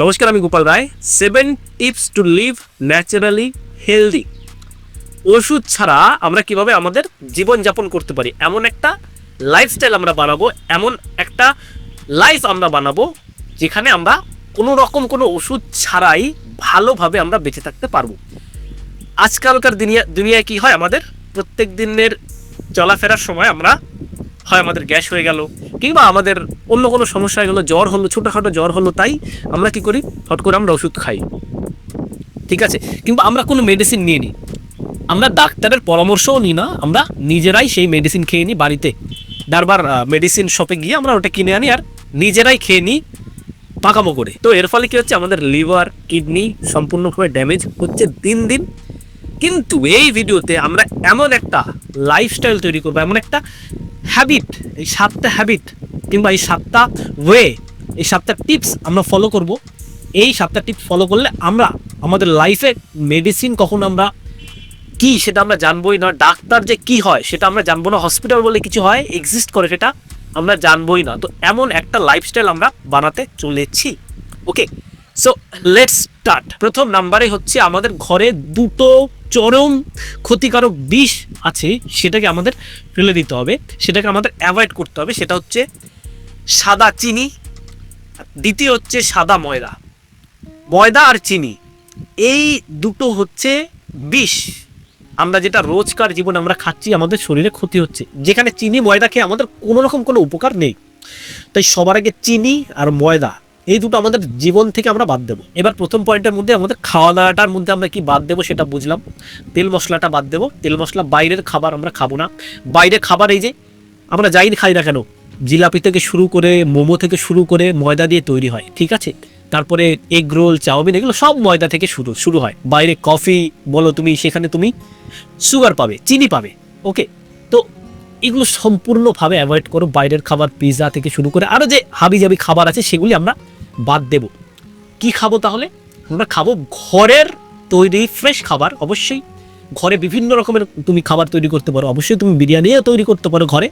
নমস্কার, আমি Gopal Roy. Seven tips to live naturally healthy ওষুধ ছাড়া আমরা কীভাবে আমাদের জীবনযাপন করতে পারি? এমন একটা লাইফস্টাইল আমরা বানাবো, এমন একটা লাইফ আমরা বানাবো, যেখানে আমরা কোনো রকম কোনো ওষুধ ছাড়াই ভালোভাবে আমরা বেঁচে থাকতে পারব। আজকালকার দুনিয়া দুনিয়ায় কি হয় আমাদের? প্রত্যেক দিনের চলাফেরার সময় আমরা হয় আমাদের গ্যাস হয়ে গেল, কিংবা আমাদের অন্য কোনো সমস্যা হয়ে গেলো, জ্বর হলো, ছোটোখাটো জ্বর হলো, তাই আমরা কি করি? হট করে আমরা ওষুধ খাই। ঠিক আছে? কিংবা আমরা কোনো মেডিসিন নিয়ে নিই আমরা ডাক্তারের পরামর্শও নিই না, আমরা নিজেরাই সেই মেডিসিন খেয়ে নিই বাড়িতে। বারবার মেডিসিন শপে গিয়ে আমরা ওটা কিনে আনি আর নিজেরাই খেয়ে নিই পাকামো করে। তো এর ফলে কি হচ্ছে? আমাদের লিভার, কিডনি সম্পূর্ণভাবে ড্যামেজ হচ্ছে দিন দিন। কিন্তু এই ভিডিওতে আমরা এমন একটা লাইফস্টাইল তৈরি করব, এমন একটা হ্যাবিট এই সাতটা হ্যাবিট কিংবা এই সাতটা ওয়ে এই সাতটা টিপস আমরা ফলো করব। এই সাতটা টিপস ফলো করলে আমরা আমাদের লাইফে মেডিসিন কখন আমরা কি সেটা আমরা জানবোই না, ডাক্তার যে কি হয় সেটা আমরা জানব না হসপিটাল বলে কিছু হয় এক্সিস্ট করে সেটা আমরা জানবোই না। তো এমন একটা লাইফস্টাইল আমরা বানাতে চলেছি। ওকে সো লেটস স্টার্ট প্রথম নাম্বারে হচ্ছে আমাদের ঘরে দুটো চরম ক্ষতিকারক বিষ আছে, সেটাকে আমাদের ফেলে দিতে হবে। সেটাকে আমাদের অ্যাভয়েড করতে হবে। সেটা হচ্ছে সাদা চিনি। দ্বিতীয় হচ্ছে সাদা ময়দা। ময়দা আর চিনি, এই দুটো হচ্ছে বিষ। আমরা যেটা রোজকার জীবনে আমরা খাচ্ছি, আমাদের শরীরে ক্ষতি হচ্ছে। যেখানে চিনি, ময়দা খেয়ে আমাদের কোনো রকম কোনো উপকার নেই। তাই সবার আগে চিনি আর ময়দা। এই দুটো আমাদের জীবন থেকে আমরা বাদ দেবো। এবার প্রথম পয়েন্টের মধ্যে আমাদের খাওয়া দাওয়াটার মধ্যে আমরা কি বাদ দেবো সেটা বুঝলাম। তেল মশলাটা বাদ দেবো। তেল মশলা বাইরের খাবার আমরা খাব না। বাইরের খাবার এই যে আমরা যাই খাই না কেন, জিলাপি থেকে শুরু করে, মোমো থেকে শুরু করে ময়দা দিয়ে তৈরি হয়, ঠিক আছে? তারপরে এগ রোল, চাউমিন, এগুলো সব ময়দা থেকে শুরু শুরু হয়। বাইরে কফি, বলো তুমি, সেখানে তুমি সুগার পাবে, চিনি পাবে ওকে তো এগুলো সম্পূর্ণভাবে অ্যাভয়েড করো। বাইরের খাবার পিৎজা থেকে শুরু করে আরও যে হাবি জাবি খাবার আছে সেগুলি আমরা বাদ দেব। কি খাব তাহলে? আমরা খাব ঘরের তৈরি ফ্রেশ খাবার। অবশ্যই ঘরে বিভিন্ন রকমের তুমি খাবার তৈরি করতে পারো। অবশ্যই তুমি বিরিয়ানিও তৈরি করতে পারো ঘরে।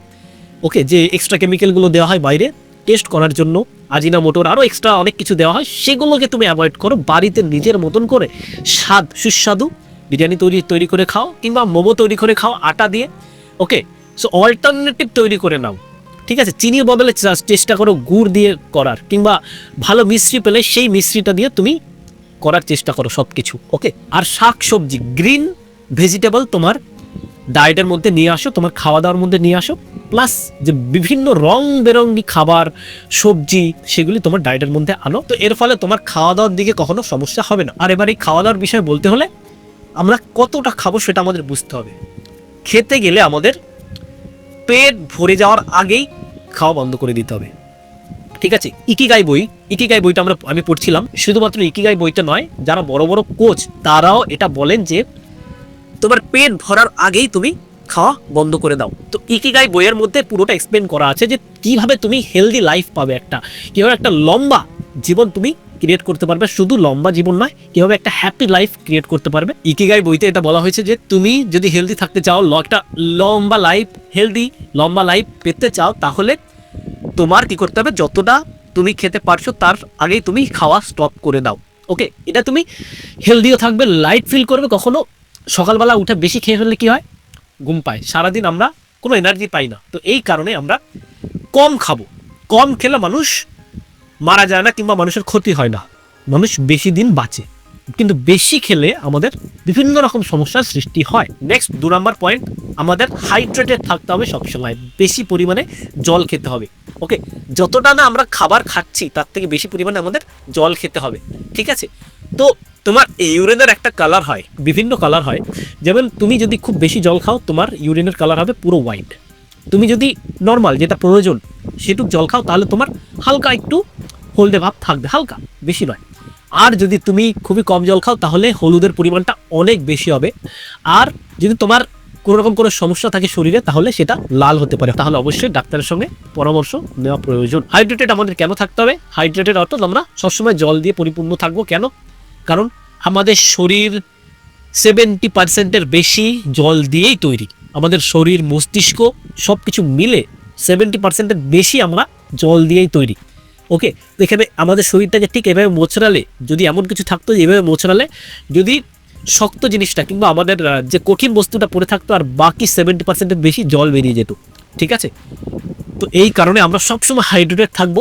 ওকে, যে এক্সট্রা কেমিক্যালগুলো দেওয়া হয় বাইরে টেস্ট করার জন্য, আজিনা মোটর আরও এক্সট্রা অনেক কিছু দেওয়া হয়, সেগুলোকে তুমি অ্যাভয়েড করো। বাড়িতে নিজের মতন করে স্বাদ, সুস্বাদু বিরিয়ানি তৈরি তৈরি করে খাও কিংবা মোমো তৈরি করে খাও, আটা দিয়ে। ওকে সো অল্টারনেটিভ তৈরি করে নাও। ঠিক আছে? চিনির বদলে চেষ্টা করো গুড় দিয়ে করার কিংবা ভালো মিশ্রি পেলে সেই মিশ্রিটা দিয়ে তুমি করার চেষ্টা করো সব কিছু ওকে আর শাক সবজি গ্রিন ভেজিটেবল তোমার ডায়েটের মধ্যে নিয়ে আসো, তোমার খাওয়া দাওয়ার মধ্যে নিয়ে আসো প্লাস যে বিভিন্ন রং বেরঙ্গি খাবার, সবজি, সেগুলি তোমার ডায়েটের মধ্যে আনো। তো এর ফলে তোমার খাওয়া দাওয়ার দিকে কখনো সমস্যা হবে না। আর এবার এই খাওয়া দাওয়ার বিষয়ে বলতে হলে আমরা কতটা খাব সেটা আমাদের বুঝতে হবে। খেতে গেলে আমাদের পেট ভরে যাওয়ার আগেই খাওয়া বন্ধ করে দিতে হবে। ঠিক আছে? ইকিগাই বই, ইকিগাই বইটা আমরা, আমি পড়ছিলাম। শুধুমাত্র ইকিগাই বইটা নয়, যারা বড় বড় কোচ, তারাও এটা বলেন যে, তোমার পেট ভরার আগেই তুমি খাওয়া বন্ধ করে দাও। তো ইকিগাই বইয়ের মধ্যে পুরোটা এক্সপ্লেন করা আছে যে কীভাবে তুমি হেলদি লাইফ পাবে একটা, কীভাবে একটা লম্বা জীবন তুমি ক্রিয়েট করতে পারবে। শুধু লম্বা জীবন নয়, কীভাবে একটা হ্যাপি লাইফ ক্রিয়েট করতে পারবে। ইকিগাই বইতে এটা বলা হয়েছে যে, তুমি যদি হেলদি থাকতে চাও একটা লম্বা লাইফ হেলদি লম্বা লাইফ পেতে চাও, তাহলে তোমার কি করতে হবে? যতটা তুমি খেতে পারছ, তার আগেই তুমি খাওয়া স্টপ করে দাও। ওকে এটা তুমি হেলদিও থাকবে লাইট ফিল করবে। কখনো সকালবেলা উঠে বেশি খেয়ে ফেললে কি হয়? ঘুম পায়। সারাদিন আমরা কোনো এনার্জি পাই না। তো এই কারণে আমরা কম খাব। কম খেলে মানুষ মারা যায় না কিংবা মানুষের ক্ষতি হয় না। মানুষ বেশি দিন বাঁচে। কিন্তু বেশি খেলে আমাদের বিভিন্ন রকম সমস্যার সৃষ্টি হয়। নেক্সট দু নম্বর পয়েন্ট আমাদের হাইড্রেটেড থাকতে হবে সবসময়। বেশি পরিমাণে জল খেতে হবে। ওকে যতটা না আমরা খাবার খাচ্ছি, তার থেকে বেশি পরিমাণে আমাদের জল খেতে হবে। ঠিক আছে? তো তোমার ইউরিনের একটা কালার হয়, বিভিন্ন কালার হয়। যেমন তুমি যদি খুব বেশি জল খাও, তোমার ইউরিনের কালার হবে পুরো হোয়াইট তুমি যদি নর্মাল যেটা প্রয়োজন, সেটুক জল খাও, তাহলে তোমার হালকা একটু হলদে ভাব থাকবে, হালকা, বেশি নয়। আর যদি তুমি খুবই কম জল খাও, তাহলে হলুদের পরিমাণটা অনেক বেশি হবে। আর যদি তোমার কোনো রকম কোনো সমস্যা থাকে শরীরে, তাহলে সেটা লাল হতে পারে। তাহলে অবশ্যই ডাক্তারের সঙ্গে পরামর্শ নেওয়া প্রয়োজন। হাইড্রেটেড আমাদের কেন থাকতে হবে? হাইড্রেটেড অর্থাৎ আমরা সবসময় জল দিয়ে পরিপূর্ণ থাকব কেন? কারণ আমাদের শরীর সেভেন্টি পার্সেন্টের বেশি জল দিয়েই তৈরি। আমাদের শরীর মস্তিষ্ক সব কিছু মিলে সেভেন্টি পার্সেন্টের বেশি আমরা জল দিয়েই তৈরি। ওকে, তো এখানে আমাদের শরীরটাকে ঠিক এভাবে মোচড়ালে, যদি এমন কিছু থাকতো এভাবে মোচড়ালে, যদি শক্ত জিনিসটা কিংবা আমাদের যে কঠিন বস্তুটা পড়ে থাকতো আর বাকি সেভেন্টি পার্সেন্টের বেশি জল বেরিয়ে যেত, ঠিক আছে? তো এই কারণে আমরা সবসময় হাইড্রেটেড থাকব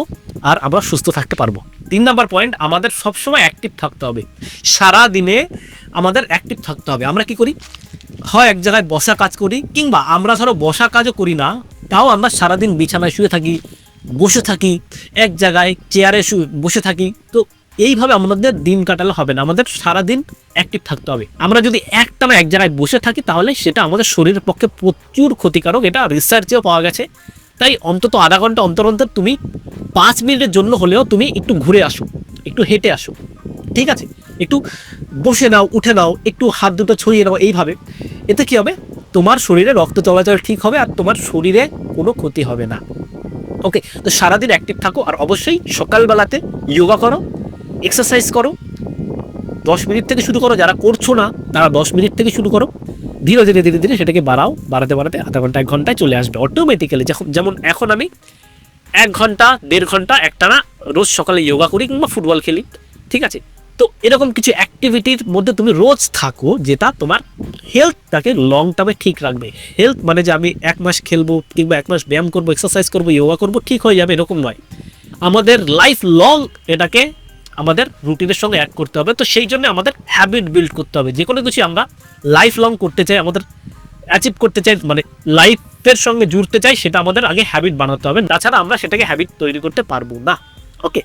আর আমরা সুস্থ থাকতে পারব। তিন নাম্বার পয়েন্ট আমাদের সবসময় অ্যাক্টিভ থাকতে হবে। সারা দিনে আমাদের অ্যাক্টিভ থাকতে হবে। আমরা কি করি? হয় এক জায়গায় বসা কাজ করি, কিংবা আমরা ধরো বসা কাজও করি না, তাও আমরা সারাদিন বিছানায় শুয়ে থাকি বসে থাকি, এক জায়গায় চেয়ারে বসে থাকি। তো এইভাবে আমাদের দিন কাটালে হবে না, আমাদের সারাদিন অ্যাক্টিভ থাকতে হবে। আমরা যদি একটানা এক জায়গায় বসে থাকি তাহলে সেটা আমাদের শরীরের পক্ষে প্রচুর ক্ষতিকারক, এটা রিসার্চেও পাওয়া গেছে। তাই অন্তত আধা ঘণ্টা অন্তর অন্তর তুমি পাঁচ মিনিটের জন্য হলেও তুমি একটু ঘুরে আসো, একটু হেঁটে আসো, ঠিক আছে? একটু বসে নাও, উঠে নাও, একটু হাত দুটো ছড়িয়ে নাও, এইভাবে। এতে কি হবে? তোমার শরীরে রক্ত চলাচল ঠিক হবে আর তোমার শরীরে কোনো ক্ষতি হবে না। ওকে তো সারাদিন অ্যাক্টিভ থাকো আর অবশ্যই সকালবেলাতে যোগা করো এক্সারসাইজ করো। দশ মিনিট থেকে শুরু করো, যারা করছ না, তারা দশ মিনিট থেকে শুরু করো। ধীরে ধীরে ধীরে ধীরে সেটাকে বাড়াও, বাড়াতে বাড়াতে আধা ঘণ্টা, এক ঘন্টায় চলে আসবে অটোমেটিক্যালি যেমন এখন আমি এক ঘণ্টা, দেড় ঘণ্টা, একটানা রোজ সকালে যোগা করি কিংবা ফুটবল খেলি, ঠিক আছে? তো এরকম কিছু অ্যাক্টিভিটির মধ্যে তুমি রোজ থাকো যেটা তোমার হেলথটাকে লং টার্মে ঠিক রাখবে। হেলথ মানে যে আমি এক মাস খেলব কিংবা এক মাস ব্যায়াম করব এক্সারসাইজ করব ইয়োগা করব, ঠিক হয়ে যাবে, এরকম নয়। আমাদের লাইফ লং এটাকে আমাদের রুটিনের সঙ্গে অ্যাড করতে হবে। তো সেই জন্য আমাদের হ্যাবিট বিল্ড করতে হবে। যে কোনো কিছু আমরা লাইফ লং করতে চাই, আমাদের অ্যাচিভ করতে চাই মানে লাইফের সঙ্গে জুড়তে চাই, সেটা আমাদের আগে হ্যাবিট বানাতে হবে। তাছাড়া আমরা সেটাকে হ্যাবিট তৈরি করতে পারব না। ওকে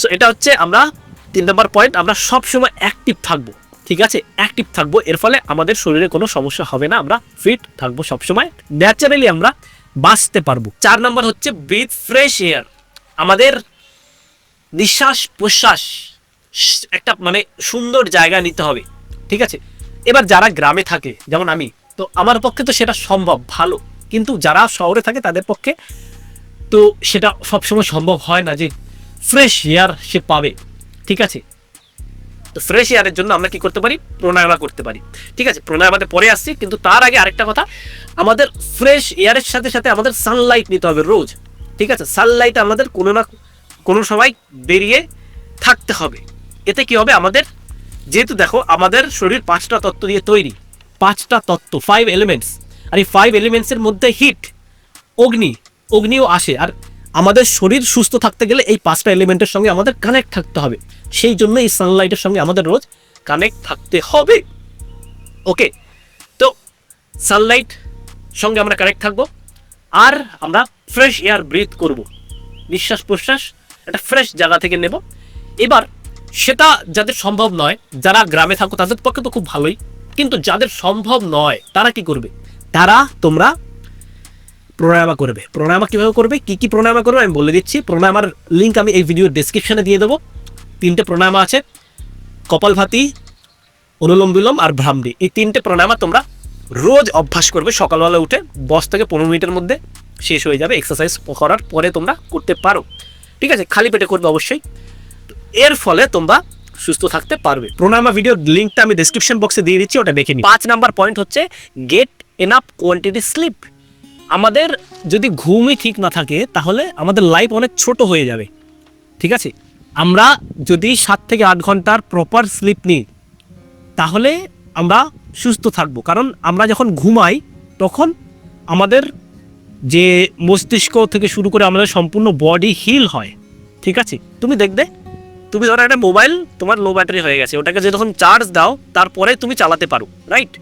সো এটা হচ্ছে আমরা তিন নম্বর পয়েন্ট আমরা সবসময় অ্যাক্টিভ থাকব, ঠিক আছে? অ্যাক্টিভ থাকব, এর ফলে আমাদের শরীরে কোনো সমস্যা হবে না, আমরা ফিট থাকব সবসময়। ন্যাচারালি আমরা বাঁচতে পারব। চার নম্বর হচ্ছে ব্রিথ ফ্রেশ এয়ার আমাদের নিঃশ্বাস প্রশ্বাস একটা মানে সুন্দর জায়গা নিতে হবে, ঠিক আছে? এবার যারা গ্রামে থাকে, যেমন আমি, তো আমার পক্ষে তো সেটা সম্ভব ভালো, কিন্তু যারা শহরে থাকে তাদের পক্ষে তো সেটা সবসময় সম্ভব হয় না যে ফ্রেশ এয়ার সে পাবে। ঠিক আছে? তো ফ্রেশ এয়ারের জন্য আমরা কি করতে পারি? প্রাণায়ামা করতে পারি। ঠিক আছে? প্রাণায়ামাতে পরে আসছি, কিন্তু তার আগে আরেকটা কথা। আমাদের ফ্রেশ এয়ারের সাথে সাথে আমাদের সানলাইট নিতে হবে রোজ। ঠিক আছে? সানলাইট আমাদের কোনো না কোনো সময় বেরিয়ে থাকতে হবে। এতে কি হবে? আমাদের যেহেতু দেখো, আমাদের শরীর পাঁচটা তত্ত্ব দিয়ে তৈরি। পাঁচটা তত্ত্ব ফাইভ এলিমেন্টস আর এই ফাইভ এলিমেন্টসের মধ্যে হিট অগ্নি, অগ্নিও আসে। আর আমাদের শরীর সুস্থ থাকতে গেলে এই পাঁচটা এলিমেন্টের সঙ্গে আমাদের কানেক্ট থাকতে হবে। সেই জন্য এই সানলাইটের সঙ্গে আমাদের রোজ কানেক্ট থাকতে হবে। ওকে তো সানলাইট সঙ্গে আমরা কানেক্ট থাকব, আর আমরা ফ্রেশ এয়ার ব্রিথ করব। নিঃশ্বাস প্রশ্বাস, একটা ফ্রেশ জায়গা থেকে নেব। এবার সেটা যাদের সম্ভব নয়, যারা গ্রামে থাকো, তাদের পক্ষে তো খুব ভালোই। কিন্তু যাদের সম্ভব নয়, তারা কি করবে? তারা তোমরা প্রাণায়ামা করবে। প্রাণায়ামা কীভাবে করবে? কি কি প্রাণায়ামা করবে? আমি বলে দিচ্ছি। প্রাণায়ামার লিঙ্ক আমি এই ভিডিওর ডেসক্রিপশনে দিয়ে দেবো। তিনটে প্রাণায়ামা আছে কপালভাতি অনুলোম বিলোম আর ভ্রামরি। এই তিনটে প্রাণায়ামা তোমরা রোজ অভ্যাস করবে, সকালবেলা উঠে দশ থেকে পনেরো মিনিটের মধ্যে শেষ হয়ে যাবে এক্সারসাইজ করার পরে তোমরা করতে পারো। ঠিক আছে? খালি পেটে করবে অবশ্যই। এর ফলে তোমরা সুস্থ থাকতে পারবে। প্রণামা ভিডিওর লিঙ্কটা আমি ডেসক্রিপশন বক্সে দিয়ে দিচ্ছি, ওটা দেখে নিই পাঁচ নাম্বার পয়েন্ট হচ্ছে গেট এনাফ কোয়ান্টিটি স্লিপ আমাদের যদি ঘুমই ঠিক না থাকে, তাহলে আমাদের লাইফ অনেক ছোট হয়ে যাবে। ঠিক আছে? আমরা যদি সাত থেকে আট ঘণ্টার প্রপার স্লিপ নিই, তাহলে আমরা সুস্থ থাকব। কারণ আমরা যখন ঘুমাই, তখন আমাদের যে মস্তিষ্ক থেকে শুরু করে আমাদের সম্পূর্ণ বডি হিল হয়। ঠিক আছে? তুমি দেখবে, তুমি ধরো একটা মোবাইল তোমার লো ব্যাটারি হয়ে গেছে, ওটাকে যে যখন চার্জ দাও, তারপরে তুমি চালাতে পারো রাইট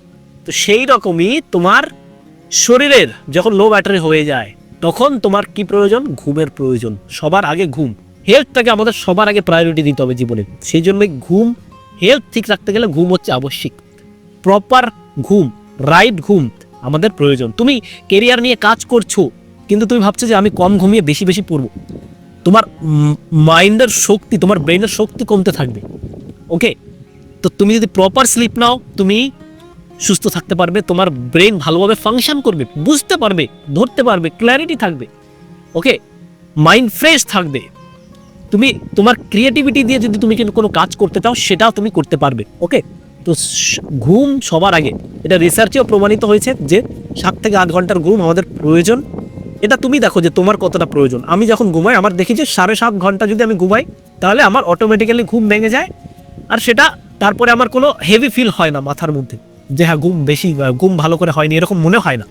তো সেই রকমই তোমার শরীরের যখন লো ব্যাটারি হয়ে যায়, তখন তোমার কি প্রয়োজন? ঘুমের প্রয়োজন। সবার আগে ঘুম। হেলথটাকে আমাদের সবার আগে প্রায়োরিটি দিতে হবে জীবনে। সেই জন্যই ঘুম হেলথ ঠিক রাখতে গেলে ঘুম হচ্ছে আবশ্যিক। প্রপার ঘুম রাইট ঘুম আমাদের প্রয়োজন। তুমি কেরিয়ার নিয়ে কাজ করছ, কিন্তু তুমি ভাবছ যে আমি কম ঘুমিয়ে বেশি বেশি পড়ব। তোমার মাইন্ডের শক্তি, তোমার ব্রেনের শক্তি কমতে থাকবে। ওকে তো তুমি যদি প্রপার স্লিপ নাও, তুমি সুস্থ থাকতে পারবে, তোমার ব্রেন ভালোভাবে ফাংশন করবে, বুঝতে পারবে, ধরতে পারবে ক্ল্যারিটি থাকবে। ওকে মাইন্ড ফ্রেশ থাকবে। তুমি তোমার ক্রিয়েটিভিটি দিয়ে যদি তুমি কিন্তু কোনো কাজ করতে চাও, সেটাও তুমি করতে পারবে ওকে তো ঘুম সবার আগে। এটা রিসার্চেও প্রমাণিত হয়েছে যে সাত থেকে আট ঘণ্টার ঘুম আমাদের প্রয়োজন। এটা তুমি দেখো যে তোমার কতটা প্রয়োজন। আমি যখন ঘুমাই, আমার দেখি যে সাড়ে সাত ঘণ্টা যদি আমি ঘুমাই, তাহলে আমার অটোমেটিক্যালি ঘুম ভেঙে যায়। আর সেটা তারপরে আমার কোনো হেভি ফিল হয় না মাথার মধ্যে। যে হ্যাঁ ঘুম বেশি ঘুম ভালো করে হয়নি, এরকম মনে হয় না।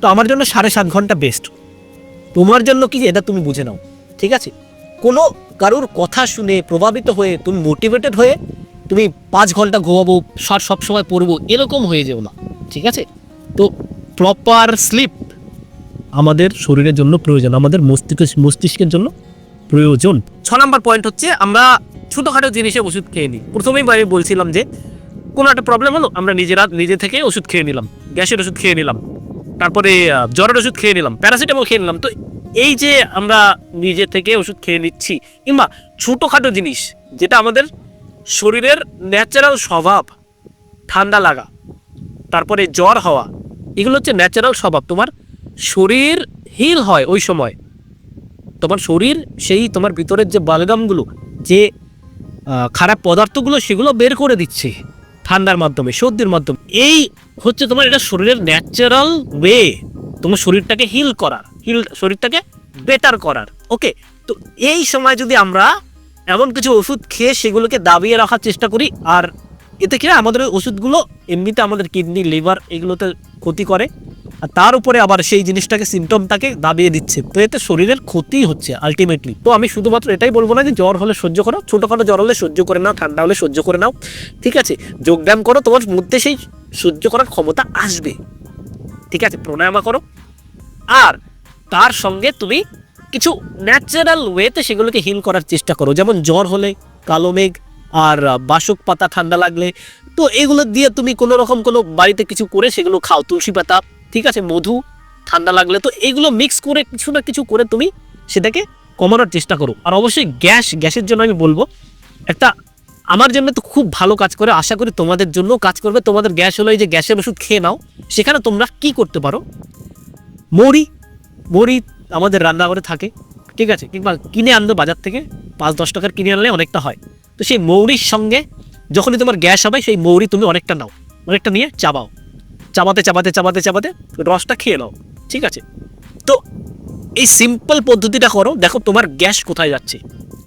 তো আমার জন্য সাড়ে সাত ঘণ্টা বেস্ট তোমার জন্য কি এটা তুমি বুঝে নাও, ঠিক আছে? কোনো কারোর কথা শুনে প্রভাবিত হয়ে তুমি মোটিভেটেড হয়ে তুমি পাঁচ ঘণ্টা ঘুমাবো সব সবসময় পড়ব, এরকম হয়ে যেও না, ঠিক আছে? তো প্রপার স্লিপ আমাদের শরীরের জন্য প্রয়োজন, আমাদের মস্তিষ্ক মস্তিষ্কের জন্য প্রয়োজন। ছ নম্বর পয়েন্ট হচ্ছে আমরা ছোটোখাটো জিনিসে ওষুধ খেয়ে নিই। প্রথমেই আমি বলছিলাম যে, কোনো একটা প্রবলেম হলো, আমরা নিজেরা নিজে থেকে ওষুধ খেয়ে নিলাম, গ্যাসের ওষুধ খেয়ে নিলাম, তারপরে জ্বরের ওষুধ খেয়ে নিলাম, প্যারাসিটামল খেয়ে নিলাম, তো এই যে আমরা নিজে থেকে ওষুধ খেয়ে নিচ্ছি, কিংবা ছোটোখাটো জিনিস যেটা আমাদের শরীরের ন্যাচারাল স্বভাব, ঠান্ডা লাগা, তারপরে জ্বর হওয়া, এগুলো হচ্ছে ন্যাচারাল স্বভাব। তোমার শরীর হিল হয় ওই সময়। তোমার শরীর সেই তোমার ভিতরের যে বালগামগুলো, যে খারাপ পদার্থগুলো, সেগুলো বের করে দিচ্ছে ঠান্ডার মাধ্যমে, সর্দির মাধ্যমে। এই হচ্ছে তোমার এটা শরীরের ন্যাচারাল ওয়ে তোমার শরীরটাকে হিল করার। হিল শরীরটাকে বেটার করার। ওকে তো এই সময় যদি আমরা এমন কিছু ওষুধ খেয়ে সেগুলোকে দাবিয়ে রাখার চেষ্টা করি আর এতে কি হয়, আমাদের ওষুধগুলো এমনিতে আমাদের কিডনি লিভার এগুলোতে ক্ষতি করে আর তার উপরে আবার সেই জিনিসটাকে সিমটমটাকে দাবিয়ে দিচ্ছে। তো এতে শরীরের ক্ষতি হচ্ছে আলটিমেটলি তো আমি শুধুমাত্র এটাই বলব না যে জ্বর হলে সহ্য করো ছোটোখাটো জ্বর হলে সহ্য করে নাও ঠান্ডা হলে সহ্য করে নাও। ঠিক আছে? যোগব্যায়াম করো তোমার মধ্যে সেই সহ্য করার ক্ষমতা আসবে। ঠিক আছে? প্রাণায়ামা করো। আর তার সঙ্গে তুমি কিছু ন্যাচারাল ওয়েতে সেগুলোকে হিল করার চেষ্টা করো। যেমন জ্বর হলে কালো মেঘ আর বাসক পাতা ঠান্ডা লাগলে। তো এগুলো দিয়ে তুমি কোনো রকম কোনো বাড়িতে কিছু করে সেগুলো খাও। তুলসী পাতা, ঠিক আছে, মধু ঠান্ডা লাগলে। তো এগুলো মিক্স করে কিছু না কিছু করে তুমি সেটাকে কমানোর চেষ্টা করো। আর অবশ্যই গ্যাস, গ্যাসের জন্য আমি বলব, একটা আমার জন্য তো খুব ভালো কাজ করে। আশা করি তোমাদের জন্য কাজ করবে। তোমাদের গ্যাস হলো এই যে গ্যাসের ওষুধ খেয়ে নাও। সেখানে তোমরা কি করতে পারো? মৌরি মৌরি আমাদের রান্নাঘরে থাকে, ঠিক আছে? কিংবা কিনে আনলো বাজার থেকে, পাঁচ, দশ টাকার কিনে আনলে অনেকটা হয়। তো সেই মৌরির সঙ্গে যখনই তোমার গ্যাস হবে, সেই মৌরি তুমি অনেকটা নাও, অনেকটা নিয়ে চাবাও। চাবাতে চাবাতে চাবাতে চাবাতে রসটা খেয়ে নাও, ঠিক আছে? তো এই সিম্পল পদ্ধতিটা করো, দেখো তোমার গ্যাস কোথায় যাচ্ছে,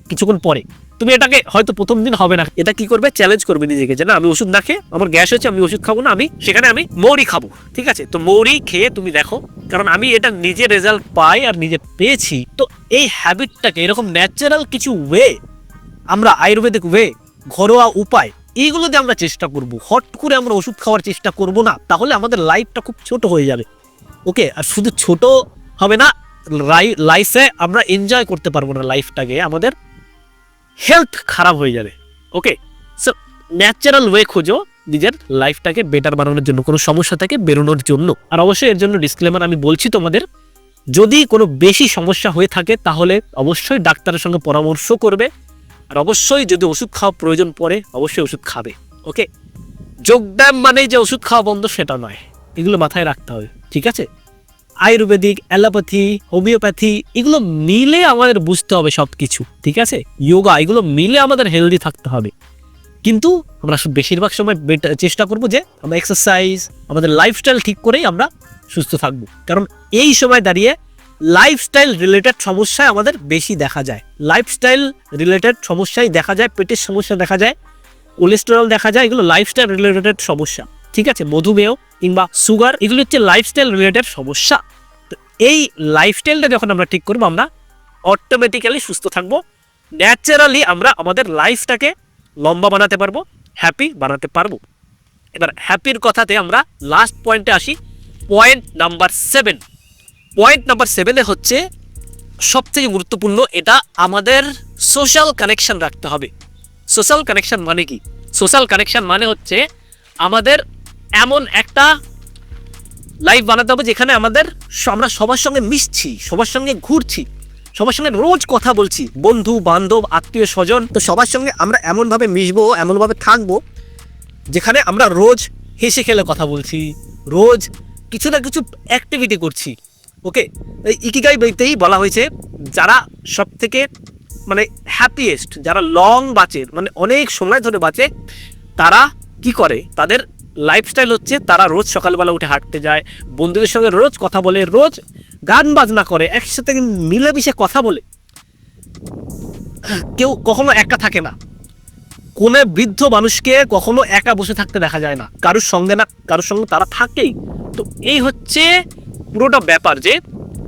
কিছুক্ষণ পরে। তুমি এটাকে হয়তো প্রথম দিন হবে না। এটা কি করবে? চ্যালেঞ্জ করবে নিজেকে যে, না, আমি ওষুধ না খেয়ে আমার গ্যাস হচ্ছে আমি ওষুধ খাব না, আমি সেখানে আমি মৌরি খাব। ঠিক আছে? তো মৌরি খেয়ে তুমি দেখো, কারণ আমি এটা নিজে রেজাল্ট পাই আর নিজে পেয়েছি। তো এই হ্যাবিটটাকে এরকম ন্যাচারাল কিছু ওয়ে আমরা আয়ুর্বেদিক ওয়ে ঘরোয়া উপায় এইগুলো দিয়ে আমরা চেষ্টা করব। হট করে আমরা ওষুধ খাওয়ার চেষ্টা করব না, তাহলে আমাদের লাইফটা খুব ছোট হয়ে যাবে। ওকে? আর শুধু ছোট হবে না লাইফে আমরা এনজয় করতে পারব না লাইফটাকে আমাদের হেলথ খারাপ হয়ে যাবে ওকে সো ন্যাচারাল ওয়ে খোঁজো, নিজের লাইফটাকে বেটার বানানোর জন্য, কোনো সমস্যা থেকে বেরোনোর জন্য। আর অবশ্যই এর জন্য ডিসক্লেমার আমি বলছি তোমাদের, যদি কোনো বেশি সমস্যা হয়ে থাকে, তাহলে অবশ্যই ডাক্তারের সঙ্গে পরামর্শ করবে। আর অবশ্যই যদি ওষুধ খাওয়া প্রয়োজন পড়ে, অবশ্যই ওষুধ খাবে ওকে যোগব্যায়াম মানে যে ওষুধ খাওয়া বন্ধ, সেটা নয়। এগুলো মাথায় রাখতে হবে, ঠিক আছে? আয়ুর্বেদিক, অ্যালোপ্যাথি, হোমিওপ্যাথি, এগুলো মিলে আমাদের বুঝতে হবে সব কিছু ঠিক আছে? যোগা এগুলো মিলে আমাদের হেলদি থাকতে হবে। কিন্তু আমরা বেশিরভাগ সময় চেষ্টা করব যে আমরা এক্সারসাইজ আমাদের লাইফস্টাইল ঠিক করেই আমরা সুস্থ থাকব। কারণ এই সময় দাঁড়িয়ে লাইফস্টাইল রিলেটেড সমস্যায় আমাদের বেশি দেখা যায়। লাইফস্টাইল রিলেটেড সমস্যাই দেখা যায়, পেটের সমস্যা দেখা যায় কোলেস্টেরল দেখা যায়, এগুলো লাইফস্টাইল রিলেটেড সমস্যা। ঠিক আছে মধুমেহ কিংবা সুগার, এগুলি হচ্ছে লাইফস্টাইল রিলেটেড সমস্যা। তো এই লাইফস্টাইলটা যখন আমরা ঠিক করব, আমরা অটোমেটিক্যালি সুস্থ থাকব। ন্যাচারালি আমরা আমাদের লাইফটাকে লম্বা বানাতে পারব হ্যাপি বানাতে পারব। এবার হ্যাপির কথাতে আমরা লাস্ট পয়েন্টে আসি point number seven point number সেভেনে হচ্ছে সবথেকে গুরুত্বপূর্ণ, এটা আমাদের সোশ্যাল কানেকশন রাখতে হবে। সোশ্যাল কানেকশন মানে কি? সোশ্যাল কানেকশন মানে হচ্ছে আমাদের এমন একটা লাইফ বানাতে হবে যেখানে আমাদের আমরা সবার সঙ্গে মিশছি, সবার সঙ্গে ঘুরছি, সবার সঙ্গে রোজ কথা বলছি, বন্ধু, বান্ধব, আত্মীয়, স্বজন। তো সবার সঙ্গে আমরা এমনভাবে মিশবো, এমনভাবে থাকব, যেখানে আমরা রোজ হেসে খেলে কথা বলছি, রোজ কিছু না কিছু অ্যাক্টিভিটি করছি। ওকে এই ইকিগাই বইতেই বলা হয়েছে, যারা সব থেকে মানে হ্যাপিয়েস্ট যারা লং বাঁচে মানে অনেক সময় ধরে বাঁচে, তারা কি করে? তাদের লাইফস্টাইল হচ্ছে তারা রোজ সকালবেলা উঠে হাঁটতে যায়, বন্ধুদের সঙ্গে রোজ কথা বলে, রোজ গান বাজনা করে, একসাথে মিলেমিশে কথা বলে। কেউ কখনো একা থাকে না। কোনো বৃদ্ধ মানুষকে কখনো একা বসে থাকতে দেখা যায় না। কারোর সঙ্গে না, কারোর সঙ্গে তারা থাকেই। তো এই হচ্ছে পুরোটা ব্যাপার যে,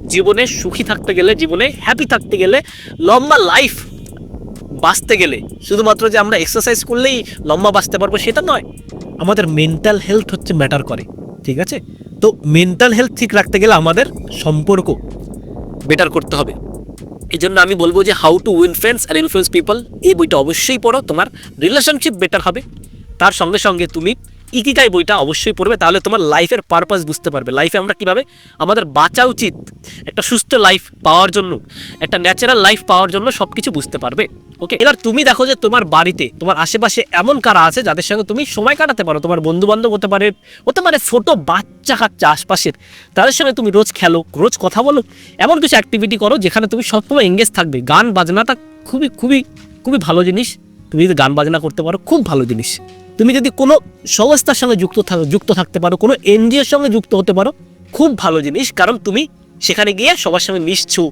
জীবনে সুখী থাকতে গেলে, জীবনে হ্যাপি থাকতে গেলে লম্বা লাইফ বাঁচতে গেলে, শুধুমাত্র যে আমরা এক্সারসাইজ করলেই লম্বা বাঁচতে পারব সেটা নয়, আমাদের মেন্টাল হেলথ হচ্ছে ম্যাটার করে, ঠিক আছে? তো মেন্টাল হেলথ ঠিক রাখতে গেলে আমাদের সম্পর্ক বেটার করতে হবে। এই জন্য আমি বলব যে how to win friends and influence people এই বইটা অবশ্যই পড়ো, তোমার রিলেশনশিপ বেটার হবে। তার সঙ্গে সঙ্গে তুমি ইকিগাই বইটা অবশ্যই পড়বে, তাহলে তোমার লাইফের পারপাস বুঝতে পারবে। লাইফে আমরা কীভাবে আমাদের বাঁচা উচিত, একটা সুস্থ লাইফ পাওয়ার জন্য, একটা ন্যাচারাল লাইফ পাওয়ার জন্য সব কিছু বুঝতে পারবে। ওকে এবার তুমি দেখো যে তোমার বাড়িতে, তোমার আশেপাশে এমন কারা আছে যাদের সঙ্গে তুমি সময় কাটাতে পারো? তোমার বন্ধু বান্ধব হতে পারে হতে পারে ছোট বাচ্চা কাচ্চা আশপাশের। তাদের সঙ্গে তুমি রোজ খেলো, রোজ কথা বলো, এমন কিছু অ্যাক্টিভিটি করো যেখানে তুমি সবসময় এঙ্গেজ থাকবে। গান বাজনাটা খুবই খুবই খুবই ভালো জিনিস। তুমি যদি গান বাজনা করতে পারো, খুব ভালো জিনিস। তুমি যদি কোনো সংস্থার সঙ্গে যুক্ত থাকো, যুক্ত থাকতে পারো, কোনো এনজিওর সঙ্গে যুক্ত হতে পারো, খুব ভালো জিনিস। কারণ তুমি সেখানে গিয়ে সবার সঙ্গে মিশছো,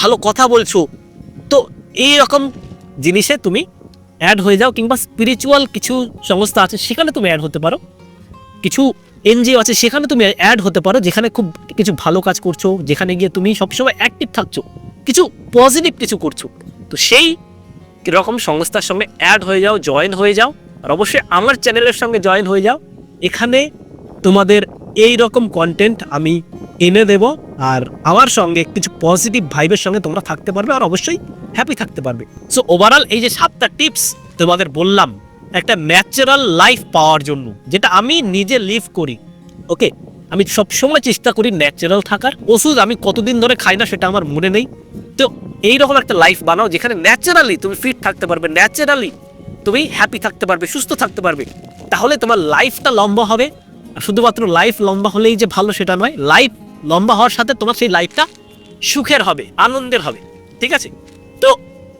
ভালো কথা বলছো। তো এই রকম জিনিসে তুমি অ্যাড হয়ে যাও কিংবা স্পিরিচুয়াল কিছু সংস্থা আছে, সেখানে তুমি অ্যাড হতে পারো। কিছু এনজিও আছে, সেখানে তুমি অ্যাড হতে পারো, যেখানে খুব কিছু ভালো কাজ করছ, যেখানে গিয়ে তুমি সবসময় অ্যাক্টিভ থাকছো, কিছু পজিটিভ কিছু করছ। তো সেই রকম সংস্থার সঙ্গে অ্যাড হয়ে যাও জয়েন হয়ে যাও, আর অবশ্যই আমার চ্যানেলের সঙ্গে জয়েন হয়ে যাও। এখানে তোমাদের এই রকম কন্টেন্ট আমি এনে দেব, আর আমার সঙ্গে কিছু পজিটিভ ভাইবের সঙ্গে তোমরা থাকতে পারবে, আর অবশ্যই হ্যাপি থাকতে পারবে। সো ওভারঅল এই যে সাতটা টিপস তোমাদের বললাম, একটা ন্যাচারাল লাইফ পাওয়ার জন্য, যেটা আমি নিজে লিভ করি ওকে আমি সবসময় চেষ্টা করি ন্যাচারাল থাকার। ওষুধ আমি কতদিন ধরে খাই না সেটা আমার মনে নেই। তো এইরকম একটা লাইফ বানাও যেখানে ন্যাচারালি তুমি ফিট থাকতে পারবে ন্যাচারালি তুমি হ্যাপি থাকতে পারবে, সুস্থ থাকতে পারবে। তাহলে তোমার লাইফটা লম্বা হবে। শুধুমাত্র লাইফ লম্বা হলেই যে ভালো সেটা নয় লাইফ লম্বা হওয়ার সাথে তোমার সেই লাইফটা সুখের হবে, আনন্দের হবে, ঠিক আছে? তো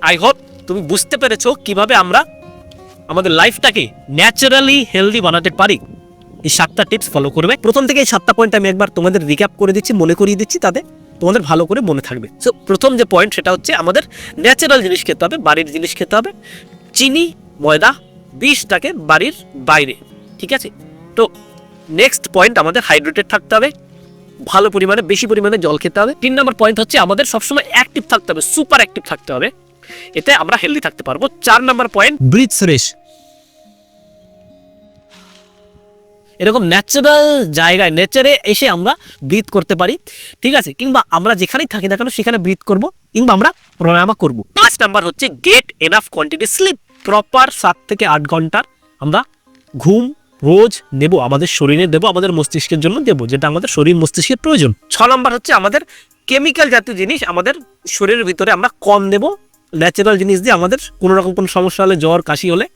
আই হোপ তুমি বুঝতে পেরেছ কীভাবে আমরা আমাদের লাইফটাকে ন্যাচারালি হেলদি বানাতে পারি। এই সাতটা টিপস ফলো করবে। প্রথম থেকে এই সাতটা পয়েন্ট আমি একবার তোমাদের রিক্যাপ করে দিচ্ছি, মনে করিয়ে দিচ্ছি, তাতে তোমাদের ভালো করে মনে থাকবে। সো প্রথম যে পয়েন্ট সেটা হচ্ছে আমাদের ন্যাচারাল জিনিস খেতে হবে, বাড়ির জিনিস খেতে হবে। চিনি, ময়দা, বিষটাকে বাড়ির বাইরে, ঠিক আছে? তো নেক্সট পয়েন্ট আমাদের হাইড্রেটেড থাকতে হবে। ভালো পরিমাণে বেশি পরিমাণে জল খেতে হবে। তিন নম্বর পয়েন্ট হচ্ছে আমাদের সবসময় অ্যাক্টিভ থাকতে হবে সুপার অ্যাক্টিভ থাকতে হবে। এতে আমরা হেলদি থাকতে পারব। চার নম্বর পয়েন্ট ব্রিথ ফ্রেশ এরকম ন্যাচারাল জায়গায় নেচারে এসে আমরা ব্রিথ করতে পারি। ঠিক আছে? কিংবা আমরা যেখানেই থাকি না কেন সেখানে ব্রিথ করব কিংবা আমরা প্রাণায়ামা করব। পাঁচ নাম্বার হচ্ছে get enough quantity sleep proper সাত থেকে আট ঘণ্টার আমরা ঘুম রোজ নেব, আমাদের শরীরে দেব, আমাদের মস্তিষ্কের জন্য দেব, যেটা আমাদের শরীর মস্তিষ্কের প্রয়োজন। ছ নম্বর হচ্ছে আমাদের কেমিক্যাল জাতীয় জিনিস, আমাদের শরীরের ভিতরে আমরা কম দেব। ন্যাচারাল জিনিস দিয়ে আমাদের কোনো রকম কোনো সমস্যা হলে, জ্বর, কাশি হলে,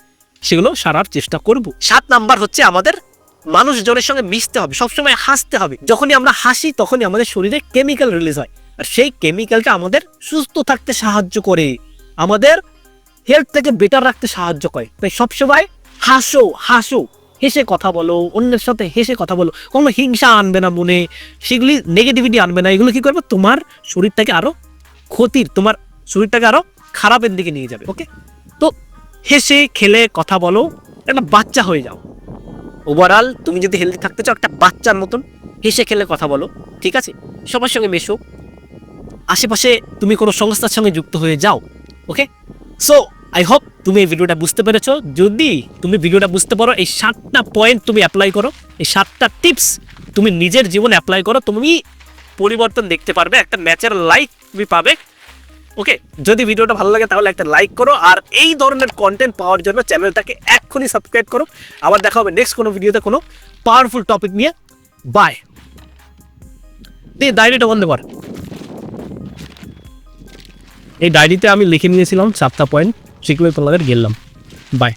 সেগুলো সারার চেষ্টা করব। সাত নাম্বার হচ্ছে আমাদের মানুষজনের সঙ্গে মিশতে হবে, সবসময় হাসতে হবে। যখনই আমরা হাসি, তখনই আমাদের শরীরে কেমিক্যাল রিলিজ হয়। আর সেই কেমিক্যালটা আমাদের সুস্থ থাকতে সাহায্য করে, আমাদের হেলথ থেকে বেটার রাখতে সাহায্য করে। তাই সবসময় হাসো হাসো। হেসে কথা বলো, অন্যের সাথে হেসে কথা বলো, কোনো হিংসা আনবে না মনে, সেগুলি নেগেটিভিটি আনবে না, এগুলো কি করবে? তোমার শরীরটাকে আরও ক্ষতির, তোমার শরীরটাকে আরও খারাপের দিকে নিয়ে যাবে ওকে তো হেসে খেলে কথা বলো, একটা বাচ্চা হয়ে যাও। ওভারঅল তুমি যদি হেলদি থাকতে চাও, একটা বাচ্চার মতন হেসে খেলে কথা বলো, ঠিক আছে? সবার সঙ্গে মেশো। আশেপাশে তুমি কোনো সংস্থার সঙ্গে যুক্ত হয়ে যাও ওকে সো আই হোপ তুমি এই ভিডিওটা বুঝতে পেরেছ। যদি তুমি ভিডিওটা বুঝতে পারো, এই সাতটা পয়েন্ট তুমি অ্যাপ্লাই করো, এই সাতটা টিপস তুমি নিজের জীবনে অ্যাপ্লাই করো, তুমি পরিবর্তন দেখতে পারবে, একটা ন্যাচারাল লাইক তুমি পাবে। ওকে যদি ভিডিওটা ভালো লাগে তাহলে একটা লাইক করো, আর এই ধরনের কন্টেন্ট পাওয়ার জন্য চ্যানেলটাকে এক্ষুনি সাবস্ক্রাইব করো। আবার দেখা হবে নেক্সট কোনো ভিডিওতে কোনো পাওয়ারফুল টপিক নিয়ে। বাই ডায়েরিটা বন্ধ কর। এই ডায়েরিতে আমি লিখে নিয়েছিলাম সাতটা পয়েন্ট সেগুলো তোমাদের গেলাম বাই